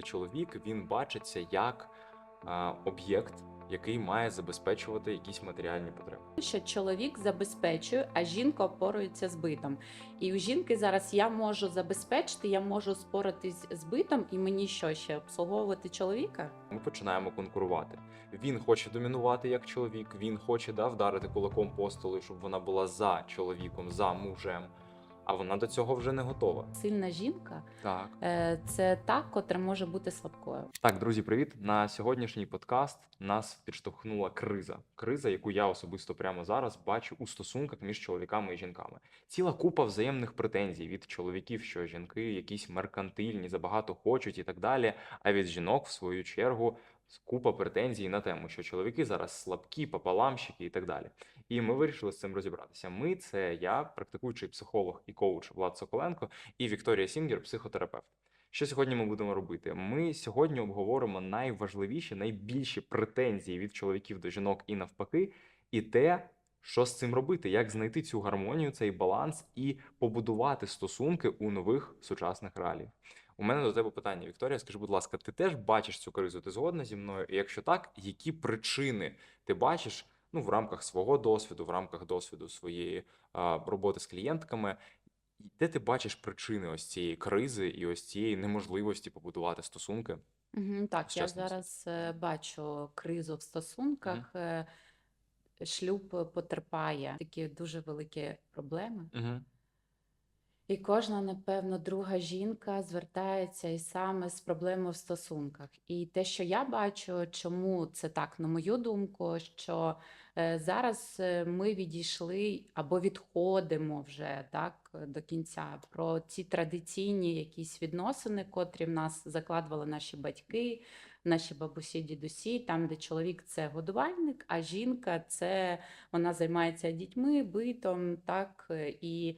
коли чоловік він бачиться як а, об'єкт, який має забезпечувати якісь матеріальні потреби. що чоловік забезпечує, а жінка опорується з битом. І у жінки зараз я можу забезпечити, я можу споратись з битом, і мені що ще обслуговувати чоловіка? Ми починаємо конкурувати. Він хоче домінувати як чоловік, він хоче да, вдарити кулаком по столу, щоб вона була за чоловіком, за мужем. А вона до цього вже не готова. Сильна жінка Так. е, це та, котра може бути слабкою. Так, друзі, привіт! На сьогоднішній подкаст нас підштовхнула криза. Криза, яку я особисто прямо зараз бачу у стосунках між чоловіками і жінками. Ціла купа взаємних претензій від чоловіків, що жінки якісь меркантильні, забагато хочуть і так далі. А від жінок, в свою чергу, купа претензій на тему, що чоловіки зараз слабкі, пополамщики і так далі. І ми вирішили з цим розібратися. Ми це я, практикуючий психолог і коуч Влад Соколенко, і Вікторія Сінгер, психотерапевт. Що сьогодні ми будемо робити? Ми сьогодні обговоримо найважливіші, найбільші претензії від чоловіків до жінок і навпаки, і те, що з цим робити, як знайти цю гармонію, цей баланс і побудувати стосунки у нових сучасних реаліях. У мене до тебе питання, Вікторія. Скажи, будь ласка, ти теж бачиш цю кризу? Ти згодна зі мною? І якщо так, які причини ти бачиш ну, в рамках свого досвіду, в рамках досвіду своєї а, роботи з клієнтками? Де ти бачиш причини ось цієї кризи і ось цієї неможливості побудувати стосунки? Угу, так, я зараз е, бачу кризу в стосунках. Е, Шлюб потерпає такі дуже великі проблеми. Угу. І кожна, напевно, друга жінка звертається і саме з проблемою в стосунках. І те, що я бачу, чому це так, на мою думку, що е, зараз е, ми відійшли або відходимо вже так до кінця про ці традиційні якісь відносини, котрі в нас закладували наші батьки, наші бабусі, дідусі, там, де чоловік це годувальник, а жінка це вона займається дітьми, битом, так е, і.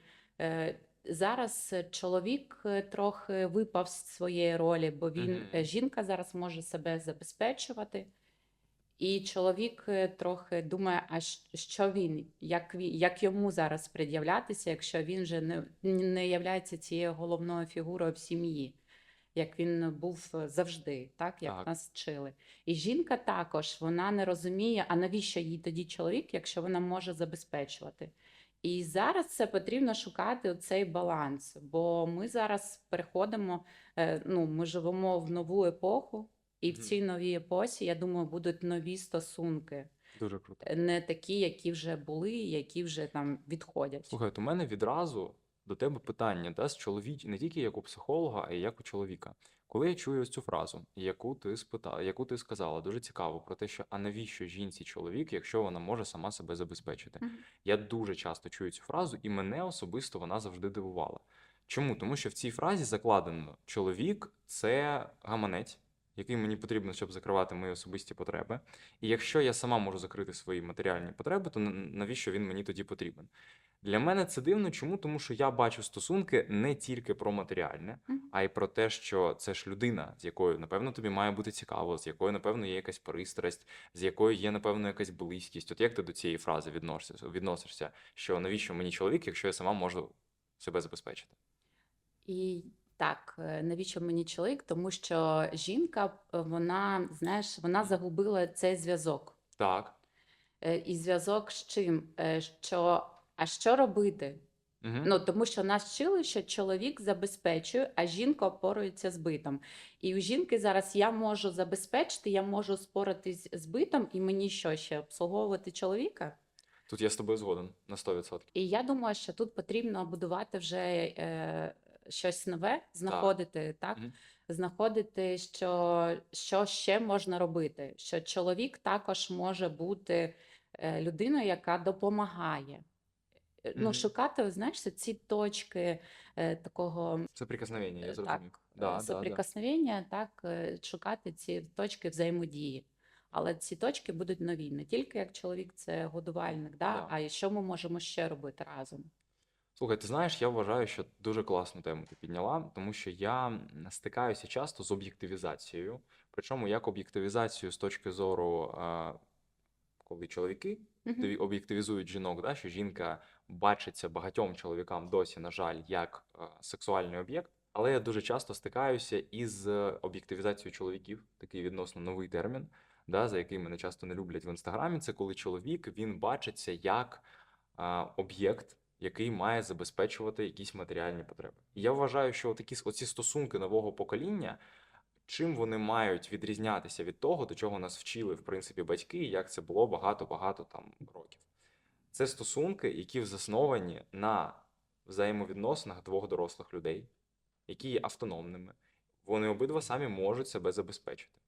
Зараз е, чоловік е, трохи випав з своєї ролі, бо він е, жінка зараз може себе забезпечувати, і чоловік трохи думає, а що він, як він, як йому зараз пред'являтися, якщо він вже не, не являється цією головною фігурою в сім'ї, як він був завжди, так як Так. нас вчили. І жінка також вона не розуміє, а навіщо їй тоді чоловік, якщо вона може забезпечувати. І зараз це потрібно шукати цей баланс, бо ми зараз переходимо, е, ну, ми живемо в нову епоху, і в цій новій епосі, я думаю, будуть нові стосунки, Дуже круто. не такі, які вже були, які вже там відходять. Слухай, у мене відразу до тебе питання, да, з чоловіч... не тільки як у психолога, а й як у чоловіка. Коли я чую ось цю фразу, яку ти спитала, яку ти сказала, дуже цікаво про те, що а навіщо жінці чоловік, якщо вона може сама себе забезпечити. Мгм. Я дуже часто чую цю фразу, і мене особисто вона завжди дивувала. Чому? Тому що в цій фразі закладено чоловік це гаманець, який мені потрібно, щоб закривати мої особисті потреби. І якщо я сама можу закрити свої матеріальні потреби, то навіщо він мені тоді потрібен? Для мене це дивно. Чому? Тому що я бачу стосунки не тільки про матеріальне, а й про те, що це ж людина, з якою, напевно, тобі має бути цікаво, з якою, напевно, є якась пристрасть, з якою є, напевно, якась близькість. От як ти до цієї фрази відносишся, відносишся, що навіщо мені чоловік, якщо я сама можу себе забезпечити? І так, е, навіщо мені чоловік? Тому що жінка, е, вона, знаєш, вона загубила цей зв'язок. Так. Е, І зв'язок з чим? Що, а що робити? Угу. Ну, тому що нас вчили, що чоловік забезпечує, а жінка опорується з битом. І у жінки зараз я можу забезпечити, я можу споратись з битом, і мені що ще обслуговувати чоловіка? Тут я з тобою згоден на 100%. І я думаю, що тут потрібно будувати вже е, щось нове, знаходити, так? Мгм. Знаходити, що, що ще можна робити. Що чоловік також може бути е, людиною, яка допомагає. Е, Ну, Мгм. шукати, знаєш, ці точки е, такого Це прикосновення, я е, зрозумів. так, Да, да, да. так, е, шукати ці точки взаємодії. Але ці точки будуть нові, не тільки як чоловік це годувальник, да, Да. а що ми можемо ще робити разом. Слухай, ти знаєш, я вважаю, що дуже класну тему ти підняла, тому що я стикаюся часто з об'єктивізацією. Причому як об'єктивізацію з точки зору, а, коли чоловіки об'єктиві- об'єктивізують жінок, да, що жінка бачиться багатьом чоловікам досі, на жаль, як а, сексуальний об'єкт. Але я дуже часто стикаюся із е, об'єктивізацією чоловіків, такий відносно новий термін, да, за який мене часто не люблять в інстаграмі. Це коли чоловік він бачиться як а, об'єкт, який має забезпечувати якісь матеріальні потреби. І я вважаю, що такі оці стосунки нового покоління, чим вони мають відрізнятися від того, до чого нас вчили, в принципі, батьки, і як це було багато-багато там років. Це стосунки, які засновані на взаємовідносинах двох дорослих людей, які є автономними. Вони обидва самі можуть себе забезпечити.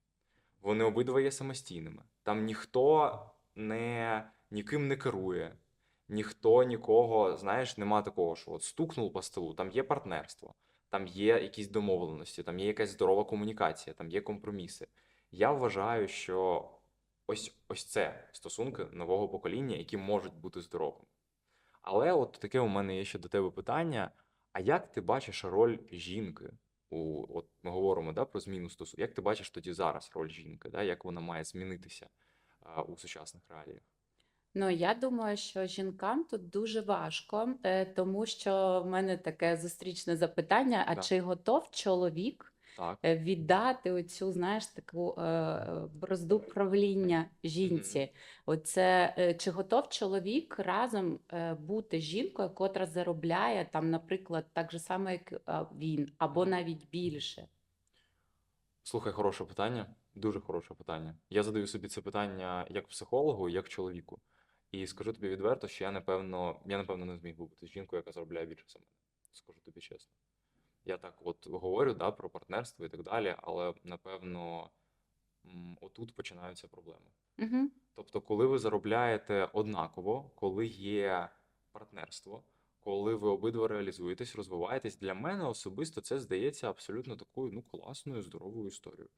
Вони обидва є самостійними. Там ніхто не, ніким не керує, ніхто нікого, знаєш, нема такого, що от стукнув по столу, там є партнерство, там є якісь домовленості, там є якась здорова комунікація, там є компроміси. Я вважаю, що ось, ось це стосунки нового покоління, які можуть бути здоровими. Але от таке у мене є ще до тебе питання: а як ти бачиш роль жінки? У, от ми говоримо да, про зміну стосунків. Як ти бачиш тоді зараз роль жінки? Да? Як вона має змінитися а, у сучасних реаліях? Ну, я думаю, що жінкам тут дуже важко, е, тому що в мене таке зустрічне запитання: а Да. чи готов чоловік Так. е, віддати оцю, знаєш, таку е, бразду правління жінці? Оце е, чи готов чоловік разом е, бути жінкою, котра заробляє там, наприклад, так же само, як е, він, або Мгм. навіть більше? Слухай, хороше питання, дуже хороше питання. Я задаю собі це питання як психологу, як чоловіку. І скажу тобі відверто, що я напевно, я напевно не зміг би бути жінкою, яка заробляє більше за мене. Скажу тобі чесно. Я так от говорю, да, про партнерство і так далі, але напевно отут починаються проблеми. Угу. Тобто, коли ви заробляєте однаково, коли є партнерство, коли ви обидва реалізуєтесь, розвиваєтесь, для мене особисто це здається абсолютно такою ну, класною, здоровою історією.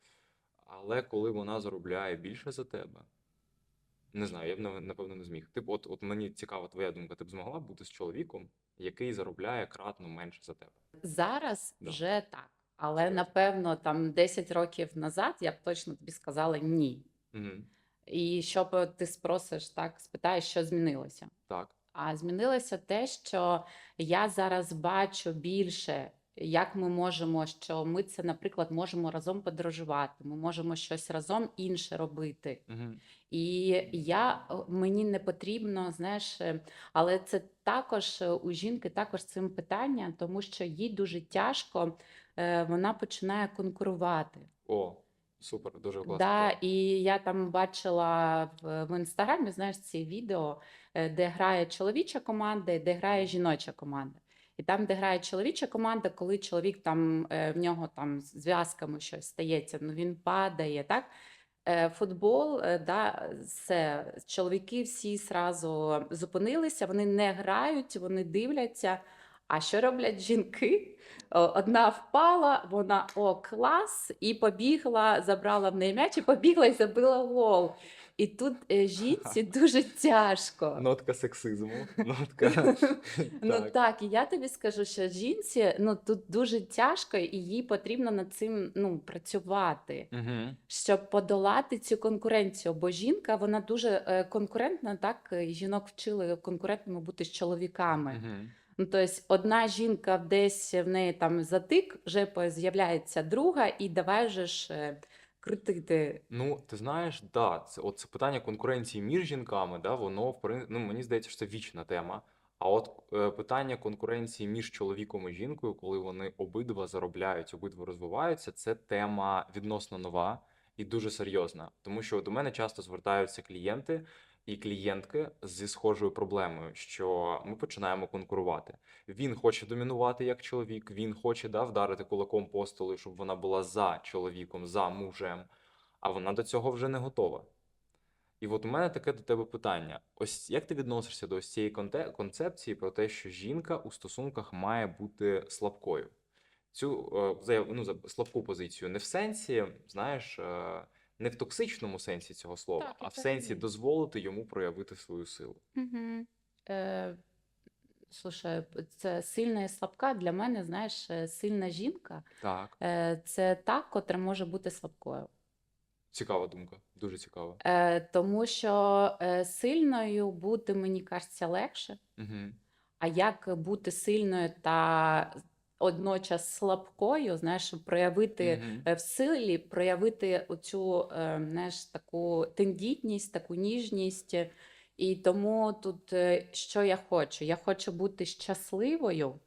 Але коли вона заробляє більше за тебе, не знаю, я б напевно не зміг. Типу, от, от мені цікава твоя думка, ти б змогла бути з чоловіком, який заробляє кратно менше за тебе? Зараз Да. вже так. Але Серйозно? напевно там 10 років назад я б точно тобі сказала ні. Угу. І що б ти спросиш, так спитаєш, що змінилося? Так. А змінилося те, що я зараз бачу більше, як ми можемо, що ми це, наприклад, можемо разом подорожувати, ми можемо щось разом інше робити. Угу. І я мені не потрібно, знаєш, е, але це також е, у жінки також цим питання, тому що їй дуже тяжко, е, вона починає конкурувати. О, супер, дуже класно. Да, і я там бачила в, інстаграмі, знаєш, ці відео, де грає чоловіча команда де грає жіноча команда. І там, де грає чоловіча команда, коли чоловік там е, в нього там з зв'язками щось стається, ну він падає, так? Е, Футбол, е, да, все, чоловіки всі сразу зупинилися, вони не грають, вони дивляться. А що роблять жінки? Одна впала, вона о, клас, і побігла, забрала в неї м'яч і побігла і забила гол. І тут е, жінці дуже тяжко. Нотка сексизму, нотка. Ну так. і я тобі скажу, що жінці ну тут дуже тяжко, і їй потрібно над цим ну працювати, щоб подолати цю конкуренцію. Бо жінка вона дуже е, конкурентна, так жінок вчили конкурентними бути з чоловіками. Ну, тобто одна жінка десь в неї там затик, вже з'являється друга, і давай же ж е, крутити. Ну, ти знаєш, да, це от це питання конкуренції між жінками, да, воно в ну, мені здається, що це вічна тема. А от е, питання конкуренції між чоловіком і жінкою, коли вони обидва заробляють, обидва розвиваються, це тема відносно нова і дуже серйозна. Тому що до мене часто звертаються клієнти і клієнтки зі схожою проблемою, що ми починаємо конкурувати. Він хоче домінувати як чоловік, він хоче да, вдарити кулаком по столу, щоб вона була за чоловіком, за мужем, а вона до цього вже не готова. І от у мене таке до тебе питання: ось як ти відносишся до ось цієї концепції про те, що жінка у стосунках має бути слабкою? Цю е, ну, слабку позицію не в сенсі, знаєш, е, не в токсичному сенсі цього слова, Так, а в сенсі є. дозволити йому проявити свою силу. Угу. Е, слушай, це сильна і слабка. Для мене, знаєш, е, сильна жінка Так, е, це та, котра може бути слабкою. цікава думка, дуже цікава. Е, тому що е, сильною бути, мені кажеться, легше. Угу. А як бути сильною та одночас слабкою, знаєш, проявити е, в силі, проявити оцю, е, знаєш, таку тендітність, таку ніжність. І тому тут е, що я хочу? Я хочу бути щасливою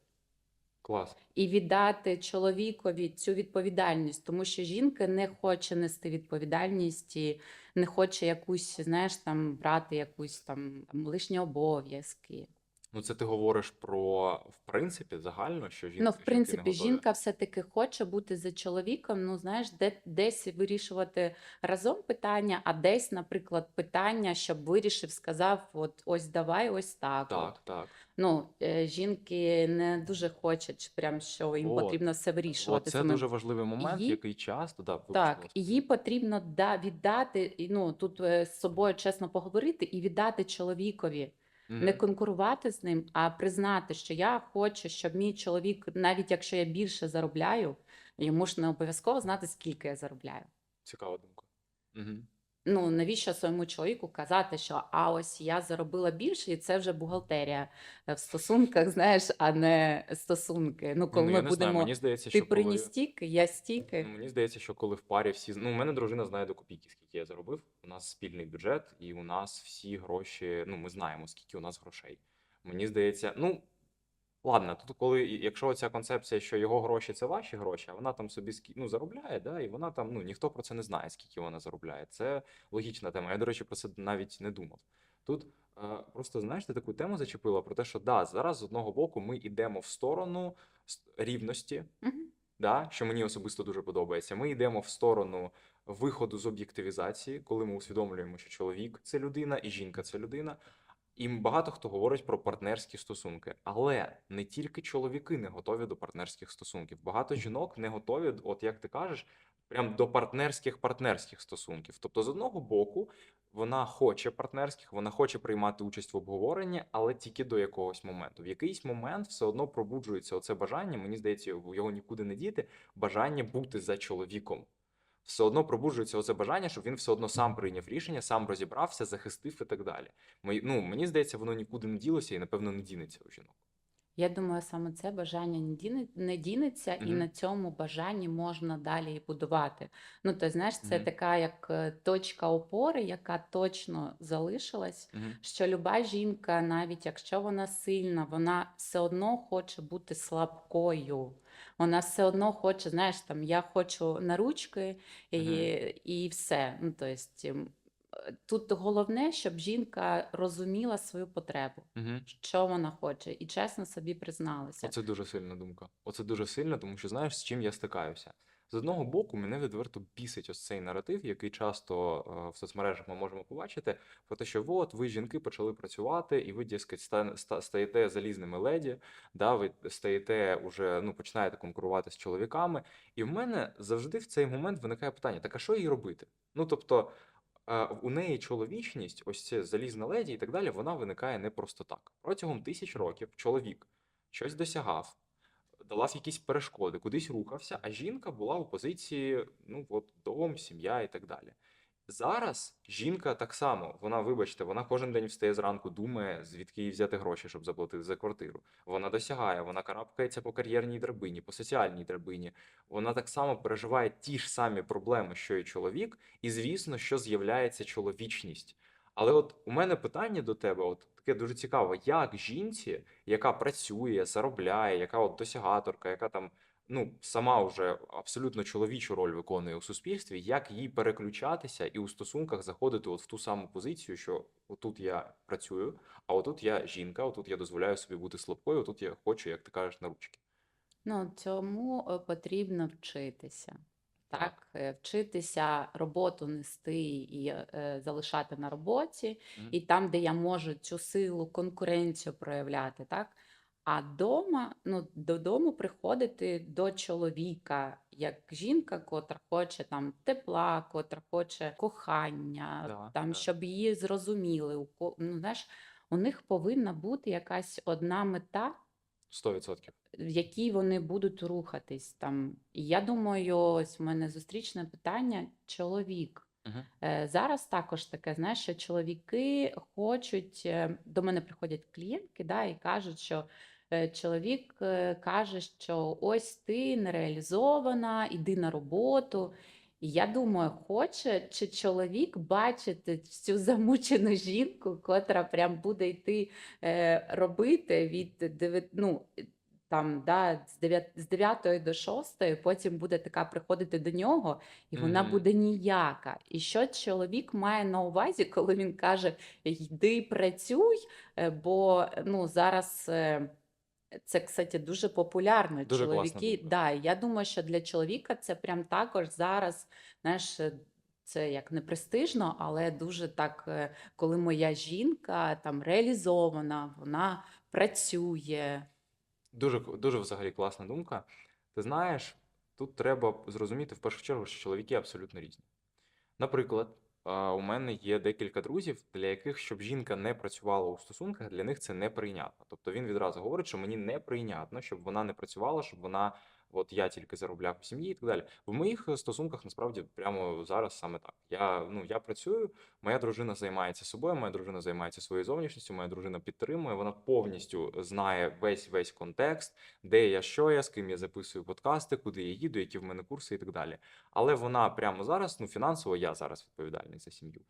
Клас. і віддати чоловікові цю відповідальність, тому що жінка не хоче нести відповідальність і не хоче якусь, знаєш, там брати якусь там лишні обов'язки. Ну, це ти говориш про, в принципі, загально, що жінка, Ну, в принципі, жінка все-таки хоче бути за чоловіком, ну, знаєш, де, десь вирішувати разом питання, а десь, наприклад, питання, щоб вирішив, сказав, от ось давай, ось так. от. Так, так. Ну, е, жінки не дуже хочуть, прям що їм От. потрібно все вирішувати. От це самим. дуже важливий момент, її- який часто, да, Так, їй потрібно да, віддати, ну, тут е, з собою чесно поговорити і віддати чоловікові. Не конкурувати з ним, а признати, що я хочу, щоб мій чоловік, навіть якщо я більше заробляю, йому ж не обов'язково знати, скільки я заробляю. Цікава думка. Угу. Ну навіщо своєму чоловіку казати, що а ось я заробила більше, і це вже бухгалтерія е, в стосунках, знаєш, а не стосунки. Ну, коли ну, ми знаю, будемо мені здається, ти що коли... приніс стільки, я стільки. Ну, мені здається, що коли в парі всі. Ну, у мене дружина знає до копійки, скільки я заробив. У нас спільний бюджет, і у нас всі гроші. Ну, ми знаємо, скільки у нас грошей. Мені здається, ну. Ладно, тут коли, якщо ця концепція, що його гроші це ваші гроші, а вона там собі ну, заробляє, да, і вона там, ну ніхто про це не знає, скільки вона заробляє. Це логічна тема. Я, до речі, про це навіть не думав. Тут е, просто знаєш, ти таку тему зачепила про те, що да, зараз з одного боку ми йдемо в сторону рівності, Мгм. да, що мені особисто дуже подобається. Ми йдемо в сторону виходу з об'єктивізації, коли ми усвідомлюємо, що чоловік це людина і жінка це людина. І багато хто говорить про партнерські стосунки, але не тільки чоловіки не готові до партнерських стосунків. Багато жінок не готові, от як ти кажеш, прям до партнерських партнерських стосунків. Тобто, з одного боку, вона хоче партнерських, вона хоче приймати участь в обговоренні, але тільки до якогось моменту. В якийсь момент все одно пробуджується оце бажання. Мені здається, його нікуди не діти. Бажання бути за чоловіком. Все одно пробуджується оце бажання, щоб він все одно сам прийняв рішення, сам розібрався, захистив і так далі. Мої- ну, мені здається, воно нікуди не ділося і, напевно, не дінеться у жінок. Я думаю, саме це бажання не діне- не дінеться, і на цьому бажанні можна далі і будувати. Ну, то знаєш, це Мгм. така як е, точка опори, яка точно залишилась. Мгм. що люба жінка, навіть якщо вона сильна, вона все одно хоче бути слабкою. Вона все одно хоче, знаєш, там я хочу на ручки і, Мгм. і все. Ну, то есть, е, тут головне, щоб жінка розуміла свою потребу, Мгм. що вона хоче, і чесно собі призналася. Оце дуже сильна думка. Оце дуже сильно, тому що знаєш, з чим я стикаюся. З одного боку, мене відверто бісить ось цей наратив, який часто е, в соцмережах ми можемо побачити, про те, що от ви жінки почали працювати, і ви, дескать, ста- ста- стаєте залізними леді, да, ви стаєте уже, ну, починаєте конкурувати з чоловіками. І в мене завжди в цей момент виникає питання: так а що їй робити? Ну тобто. е, У неї чоловічність, ось це залізна леді і так далі, вона виникає не просто так. Протягом тисяч років чоловік щось досягав, долав якісь перешкоди, кудись рухався, а жінка була у позиції, ну от дом, сім'я і так далі. Зараз жінка так само, вона, вибачте, вона кожен день встає зранку, думає, звідки їй взяти гроші, щоб заплатити за квартиру. Вона досягає, вона карабкається по кар'єрній драбині, по соціальній драбині. Вона так само переживає ті ж самі проблеми, що і чоловік, і звісно, що з'являється чоловічність. Але от у мене питання до тебе, от таке дуже цікаво, як жінці, яка працює, заробляє, яка от досягаторка, яка там ну сама вже абсолютно чоловічу роль виконує у суспільстві, як їй переключатися і у стосунках заходити от в ту саму позицію, що отут я працюю, а отут я жінка, отут я дозволяю собі бути слабкою, отут я хочу, як ти кажеш, на ручки. Ну, цьому е, потрібно вчитися. Так. Е, вчитися роботу нести і е, залишати на роботі, Мгм. і там, де я можу цю силу, конкуренцію проявляти, так? А дома, ну, додому приходити до чоловіка, як жінка, котра хоче там тепла, котра хоче кохання, Да, там, да. щоб її зрозуміли. Ну, знаєш, у них повинна бути якась одна мета, Сто відсотків. в якій вони будуть рухатись там. І я думаю, ось в мене зустрічне питання: чоловік. Мгм. Е, Зараз також таке, знаєш, що чоловіки хочуть, е, до мене приходять клієнтки, да, і кажуть, що е, чоловік е, каже, що ось ти нереалізована, іди на роботу. І я думаю, хоче чи чоловік бачити цю замучену жінку, котра прям буде йти е, робити від дев'ят- ну, там, да, з 9, з 9 до 6, потім буде така приходити до нього, і вона Мгм. буде ніяка. І що чоловік має на увазі, коли він каже: йди працюй, е, бо ну, зараз. е, Це, кстати, дуже популярно. Дуже Чоловіки, думка. да, я думаю, що для чоловіка це прям також зараз, знаєш, е, це як не престижно, але дуже так, е, коли моя жінка там реалізована, вона працює. Дуже, дуже взагалі класна думка. Ти знаєш, тут треба зрозуміти в першу чергу, що чоловіки абсолютно різні. Наприклад, у мене є декілька друзів, для яких, щоб жінка не працювала у стосунках, для них це неприйнятно. Тобто він відразу говорить, що мені неприйнятно, щоб вона не працювала, щоб вона, от я тільки заробляв у сім'ї і так далі. В моїх е, стосунках насправді прямо зараз саме так. Я, ну, я працюю, моя дружина займається собою, моя дружина займається своєю зовнішністю, моя дружина підтримує, вона повністю знає весь весь контекст, де я, що я, з ким я записую подкасти, куди я їду, які в мене курси і так далі. Але вона прямо зараз, ну фінансово, я зараз відповідальний за сім'ю.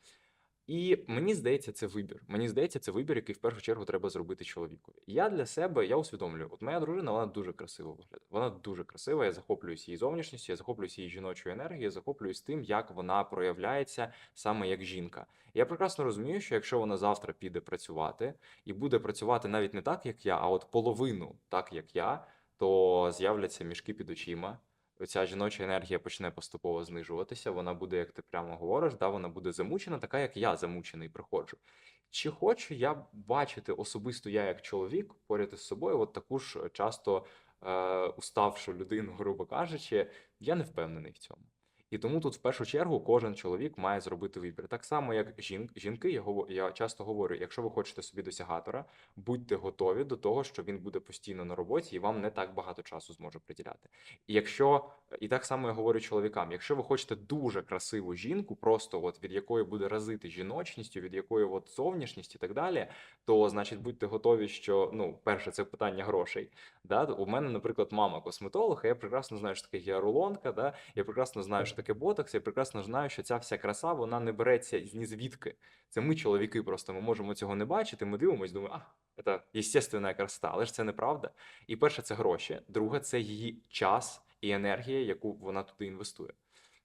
І мені здається, це вибір. Мені здається, це вибір, який в першу чергу треба зробити чоловікові. Я для себе я усвідомлюю, от моя дружина, вона дуже красиво виглядає. Вона дуже красива. Я захоплююсь її зовнішністю, я захоплююсь її жіночою енергією, я захоплююсь тим, як вона проявляється саме як жінка. Я прекрасно розумію, що якщо вона завтра піде працювати і буде працювати навіть не так, як я, а от половину так, як я, то з'являться мішки під очима. Ця жіноча енергія почне поступово знижуватися. Вона буде, як ти прямо говориш, да, вона буде замучена, така як я замучений приходжу. Чи хочу я бачити особисто я як чоловік поряд із собою, от таку ж часто е, уставшу людину, грубо кажучи, я не впевнений в цьому. І тому тут в першу чергу кожен чоловік має зробити вибір. Так само, як жін, жінки, я, я часто говорю: якщо ви хочете собі досягатора, будьте готові до того, що він буде постійно на роботі і вам не так багато часу зможе приділяти. І якщо і так само я говорю чоловікам: якщо ви хочете дуже красиву жінку, просто от від якої буде разити жіночністю, від якої от зовнішність і так далі, то значить будьте готові, що ну, перше, це питання грошей. Да? У мене, наприклад, мама косметолог, і я прекрасно знаю, що таке гіалуронка, да? я прекрасно знаю, що таке ботокс, я прекрасно знаю, що ця вся краса вона не береться ні звідки. Це ми, чоловіки, просто ми можемо цього не бачити. Ми дивимося, думаємо, а, це єстественна краса, але ж це неправда. І перше, це гроші. Друге, це її час і енергія, яку вона туди інвестує.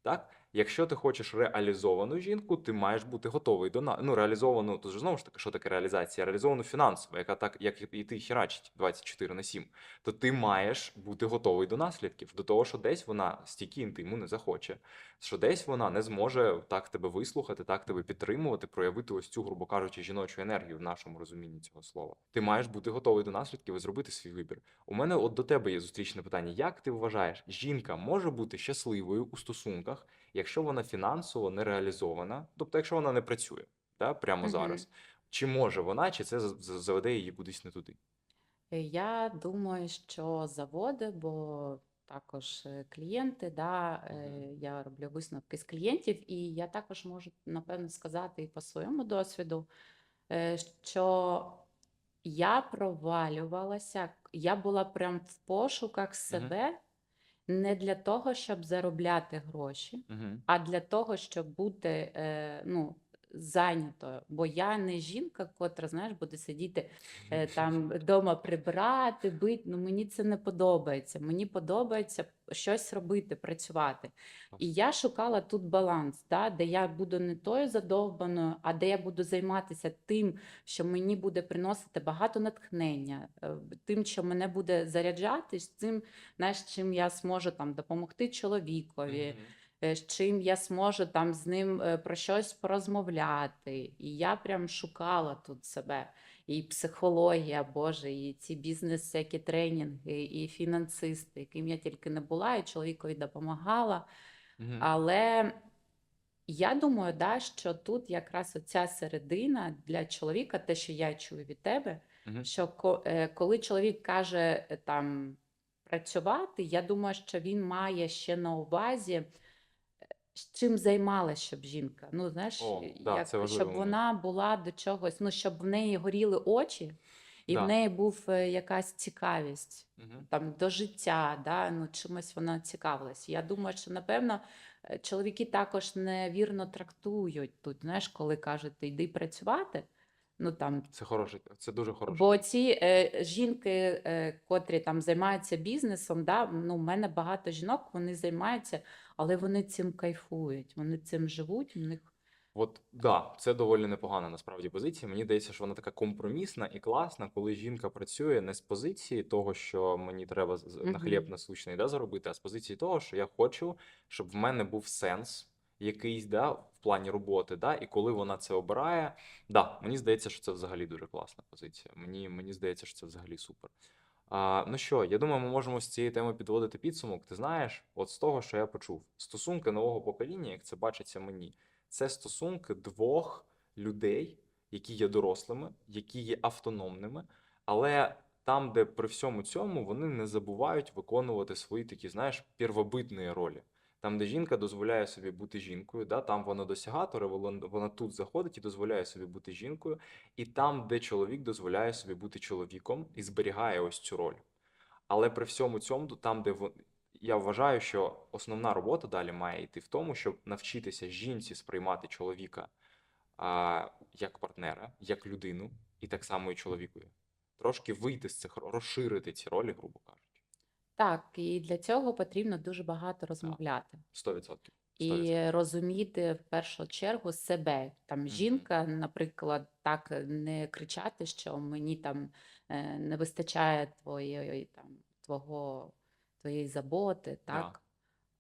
Так? Якщо ти хочеш реалізовану жінку, ти маєш бути готовий до на... ну, реалізовану, то ж знову ж таки, що таке реалізація? Реалізовану фінансово, яка так, як і ти херачить 24 на 7, то ти маєш бути готовий до наслідків, до того, що десь вона стільки інтиму не захоче, що десь вона не зможе так тебе вислухати, так тебе підтримувати, проявити ось цю, грубо кажучи, жіночу енергію в нашому розумінні цього слова. Ти маєш бути готовий до наслідків і зробити свій вибір. У мене от до тебе є зустрічне питання: як ти вважаєш, жінка може бути щасливою у стосунках, якщо вона фінансово не реалізована, тобто якщо вона не працює, да, прямо Мгм. зараз, чи може вона, чи це заведе її кудись не туди? Е, Я думаю, що заводи, бо також е, клієнти, да, е, я роблю висновки з клієнтів, і я також можу, напевно, сказати і по своєму досвіду, що я провалювалася, я була прям в пошуках себе не для того, щоб заробляти гроші, Угу. а для того, щоб бути е, ну, зайнятою. Бо я не жінка, котра, знаєш, буде сидіти е, там вдома прибирати, бити. Ну мені це не подобається. Мені подобається щось робити, працювати. І я шукала тут баланс, да, де я буду не тою задовбаною, а де я буду займатися тим, що мені буде приносити багато натхнення, е, тим, що мене буде заряджати, з цим, знаєш, чим я зможу там допомогти чоловікові е, з чим я зможу там з ним е, про щось порозмовляти. І я прям шукала тут себе. І психологія, Боже, і ці бізнес всякі тренінги, і фінансисти, яким я тільки не була, і чоловікові допомагала. Мгм. Але я думаю, да, що тут якраз оця середина для чоловіка, те, що я чую від тебе, Мгм. що е, коли чоловік каже е, там працювати, я думаю, що він має ще на увазі, е, чим займалася щоб жінка. Ну, знаєш, О, е, да, як, це щоб вона була до чогось, ну, щоб в неї горіли очі, і Да. в неї був е, якась цікавість Мгм. там до життя, да, ну, чимось вона цікавилась. Я думаю, що напевно е, чоловіки також невірно трактують тут, знаєш, коли кажуть, йди працювати. Ну там Це хороший, це дуже хороший. Бо ці е, жінки, е, котрі там займаються бізнесом, да, ну, в мене багато жінок, вони займаються, але вони цим кайфують, вони цим живуть. У них От да, це доволі непогана насправді позиція. Мені здається, що вона така компромісна і класна, коли жінка працює не з позиції того, що мені треба на хліб насущний да, заробити, а з позиції того, що я хочу, щоб в мене був сенс якийсь да, в плані роботи. Да, і коли вона це обирає, да, мені здається, що це взагалі дуже класна позиція. Мені, мені здається, що це взагалі супер. А, ну що, я думаю, ми можемо з цієї теми підводити підсумок. Ти знаєш, от з того, що я почув, стосунки нового покоління, як це бачиться мені, це стосунки двох людей, які є дорослими, які є автономними, але там, де при всьому цьому вони не забувають виконувати свої такі, знаєш, первобитні ролі. Там, де жінка дозволяє собі бути жінкою, да, там вона досягатор, вона, вона тут заходить і дозволяє собі бути жінкою, і там, де чоловік дозволяє собі бути чоловіком і зберігає ось цю роль. Але при всьому цьому, там, де вон- я вважаю, що основна робота далі має йти в тому, щоб навчитися жінці сприймати чоловіка а, як партнера, як людину, і так само і чоловікові. Трошки вийти з цих ро- розширити ці ролі, грубо кажучи. Так, і для цього потрібно дуже багато розмовляти 100%. 100%. і розуміти в першу чергу себе. Там жінка, наприклад, так не кричати, що мені там е, не вистачає твоєї там твого твоєї заботи, так.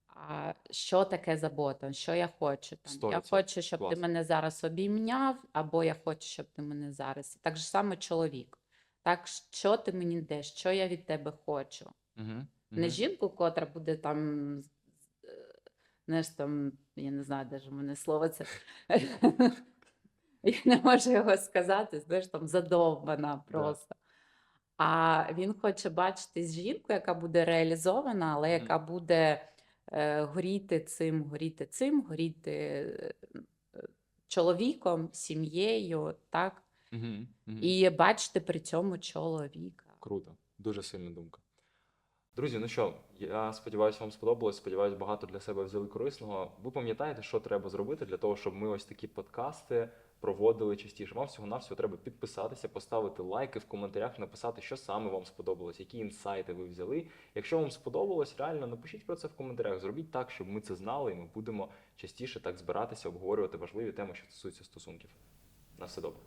А що таке забота? Що я хочу? Там, я 100%. хочу, щоб ти мене зараз обійняв, або я хочу, щоб ти мене зараз. Так же саме чоловік. Так, що ти мені йдеш, що я від тебе хочу? Угу. Не жінку, котра буде там, е, знаєш, там, я не знаю, де ж в мене слово це. Я не можу його сказати, знаєш, там задовбана просто. А він хоче бачити жінку, яка буде реалізована, але яка буде е, горіти цим, горіти цим, горіти е, чоловіком, сім'єю, так? Угу. Угу. І бачити при цьому чоловіка. Круто, дуже сильна думка. Друзі, ну що, я сподіваюся, вам сподобалось. Сподіваюсь, багато для себе взяли корисного. Ви пам'ятаєте, що треба зробити для того, щоб ми ось такі подкасти проводили частіше. Вам всього навсього треба підписатися, поставити лайки в коментарях, написати, що саме вам сподобалось, які інсайти ви взяли. Якщо вам сподобалось, реально напишіть про це в коментарях. Зробіть так, щоб ми це знали, і ми будемо частіше так збиратися, обговорювати важливі теми, що стосуються стосунків. На все добре.